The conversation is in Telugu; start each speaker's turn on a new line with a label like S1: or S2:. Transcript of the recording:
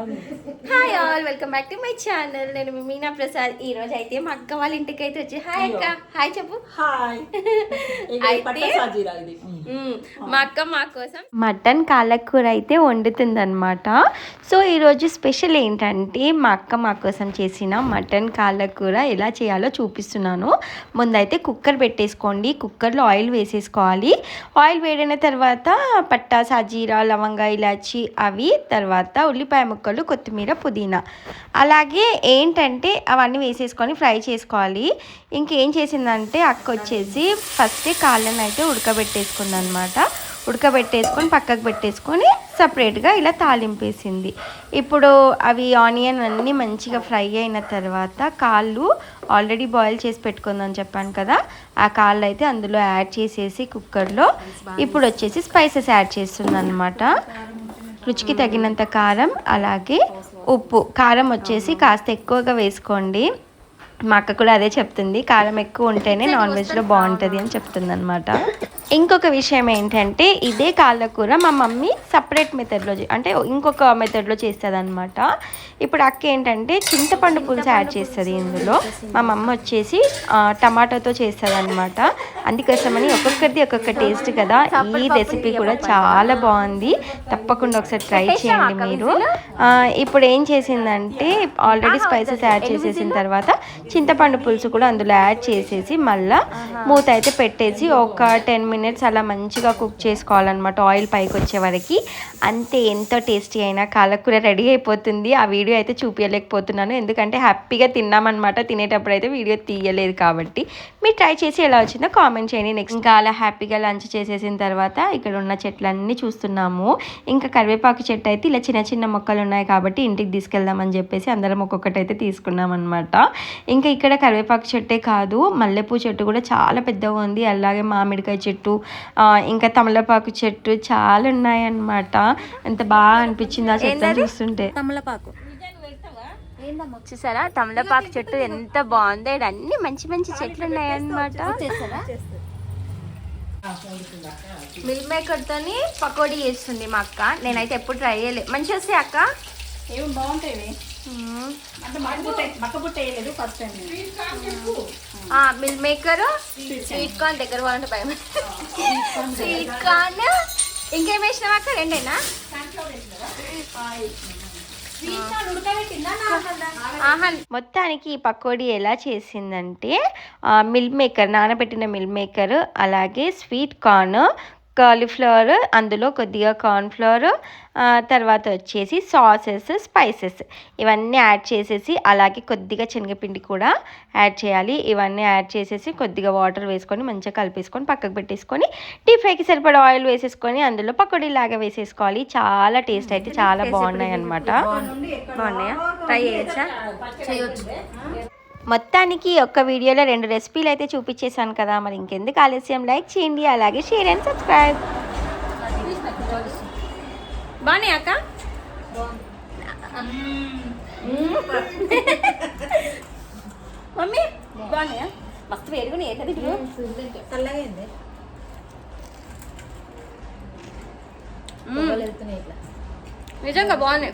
S1: Hi all welcome back to my channel నేను మీనా ప్రసాద్. ఈ రోజు అయితే మా అక్క వాళ్ళ ఇంటికి అయితే వచ్చి హాయ్ అక్క హాయ్ చెప్పు.
S2: హాయ్
S1: అయితే-. మా అక్క మా కోసం మటన్ కాలకూర అయితే వండుతుందన్నమాట. సో ఈరోజు స్పెషల్ ఏంటంటే మా అక్క మా కోసం చేసిన మటన్ కాలకూర ఎలా చేయాలో చూపిస్తున్నాను. ముందైతే కుక్కర్ పెట్టేసుకోండి. కుక్కర్లో ఆయిల్ వేసేసుకోవాలి. ఆయిల్ వేడిన తర్వాత పట్టా సాజీరా లవంగా ఇలాచి అవి తర్వాత ఉల్లిపాయ ముక్కలు కొత్తిమీర పుదీనా. అలాగే ఏంటంటే అవన్నీ వేసేసుకొని ఫ్రై చేసుకోవాలి. ఇంకేం చేసిందంటే అక్క వచ్చేసి ఫస్ట్ కాళ్ళని అయితే ఉడకబెట్టేసుకుంది అనమాట ఉడకబెట్టేసుకొని పక్కకు పెట్టేసుకొని సపరేట్గా ఇలా తాలింపేసింది. ఇప్పుడు అవి ఆనియన్ అన్నీ మంచిగా ఫ్రై అయిన తర్వాత కాళ్ళు ఆల్రెడీ బాయిల్ చేసి పెట్టుకుందని చెప్పాను కదా ఆ కాళ్ళు అయితే అందులో యాడ్ చేసేసి కుక్కర్లో. ఇప్పుడు వచ్చేసి స్పైసెస్ యాడ్ చేస్తుంది రుచికి తగినంత కారం అలాగే ఉప్పు. కారం వచ్చేసి కాస్త ఎక్కువగా వేసుకోండి. మా అక్క కూడా అదే చెప్తుంది. కారం ఎక్కువ ఉంటేనే నాన్ వెజ్లో బాగుంటుంది అని చెప్తుంది అనమాట ఇంకొక విషయం ఏంటంటే ఇదే కాళ్ళకూర మా మమ్మీ సపరేట్ మెథడ్లో అంటే ఇంకొక మెథడ్లో చేస్తుంది అనమాట ఇప్పుడు అక్క ఏంటంటే చింతపండు పులుసు యాడ్ చేస్తుంది ఇందులో. మా మమ్మ వచ్చేసి టమాటాతో చేస్తుంది అనమాట అందుకోసమని ఒక్కొక్కరిది ఒక్కొక్క టేస్ట్ కదా. ఈ రెసిపీ కూడా చాలా బాగుంది. తప్పకుండా ఒకసారి ట్రై చేయండి మీరు. ఇప్పుడు ఏం చేసిందంటే ఆల్రెడీ స్పైసెస్ యాడ్ చేసేసిన తర్వాత చింతపండు పులుసు కూడా అందులో యాడ్ చేసేసి మళ్ళా మూత అయితే పెట్టేసి ఒక టెన్ మినిట్స్ అలా మంచిగా కుక్ చేసుకోవాలన్నమాట ఆయిల్ పైకి వచ్చే వరకు. అంతే ఎంతో టేస్టీ అయినా కాలకూర రెడీ అయిపోతుంది. ఆ వీడియో అయితే చూపించలేకపోతున్నాను ఎందుకంటే హ్యాపీగా తిన్నామన్నమాట. తినేటప్పుడు అయితే వీడియో తీయలేదు కాబట్టి. మీరు ట్రై చేసి ఎలా వచ్చిందో కామెంట్ చేయండి. నెక్స్ట్ ఇంకా అలా హ్యాపీగా లంచ్ చేసేసిన తర్వాత ఇక్కడ ఉన్న చెట్లన్నీ చూస్తున్నాము. ఇంకా కరివేపాకు చెట్టు అయితే ఇలా చిన్న చిన్న మొక్కలు ఉన్నాయి కాబట్టి ఇంటికి తీసుకెళ్దామని చెప్పేసి అందరం ఒక్కొక్కటి అయితే తీసుకున్నాం అనమాట ఇంకా ఇక్కడ కరివేపాకు చెట్టే కాదు. మల్లెపూ చెట్టు కూడా చాలా పెద్దగా ఉంది. అలాగే మామిడికాయ చెట్టు ఆ, ఇంకా తమలపాకు చెట్టు చాలా ఉన్నాయన్నమాట. ఎంత బాగా అనిపించింది ఆ చెట్టు చూస్తుంటే.
S3: తమలపాకు.
S1: చూసారా? తమలపాకు చెట్టు ఎంత బాగుందో. అన్ని మంచి మంచి చెట్లు ఉన్నాయన్నమాట. మిల్ మేకర్ తోని పకోడీ చేస్తుంది మా అక్క. నేనైతే ఎప్పుడు ట్రై చేయలేదు మంచి వస్తాయి అక్క?
S2: ఏమి బాగుంటాయి. అంటే మక్క బుట్ట వేయలేదు first time
S1: meal maker sweet corn దగ్గర వాళ్ళంటే భయం. Sweet corn. ఇంకేం వేసినావు అక్క? రెండేనా? మొత్తానికి ఈ పకోడీ ఎలా చేసిందంటే మిల్ మేకర్ నానబెట్టిన మిల్ మేకర్ అలాగే స్వీట్ కార్న్ కాలీఫ్లవర్ అందులో కొద్దిగా కార్న్ఫ్లవర్ తర్వాత వచ్చేసి సాసెస్ స్పైసెస్ ఇవన్నీ యాడ్ చేసేసి అలాగే కొద్దిగా శనగపిండి కూడా యాడ్ చేయాలి. ఇవన్నీ యాడ్ చేసేసి కొద్దిగా వాటర్ వేసుకొని మంచిగా కలిపేసుకొని పక్కకు పెట్టేసుకొని డీప్ ఫ్రైకి సరిపడా ఆయిల్ వేసేసుకొని అందులో పకోడీ లాగా వేసేసుకోవాలి. చాలా టేస్ట్ అయితే చాలా బాగున్నాయి? అనమాట బాగున్నాయా ట్రై చేయొచ్చా?
S3: చేయొచ్చు.
S1: మొత్తానికి ఒక్క వీడియోలో రెండు రెసిపీలు అయితే చూపించేశాను కదా. మరి ఇంకెందుకు ఆలస్యం? లైక్ చేయండి అలాగే షేర్ అండ్ సబ్స్క్రైబ్. బాగున్నాయి అక్క? మమ్మీ బాగున్నాయా మస్తు వేరుగున్నాయి ఏంటది ఇప్పుడు
S3: చల్లగా అయింది
S1: మ్మ్.
S3: వెళ్తున్నాయి ఇట్లా.
S1: నిజంగా బాగున్నాయి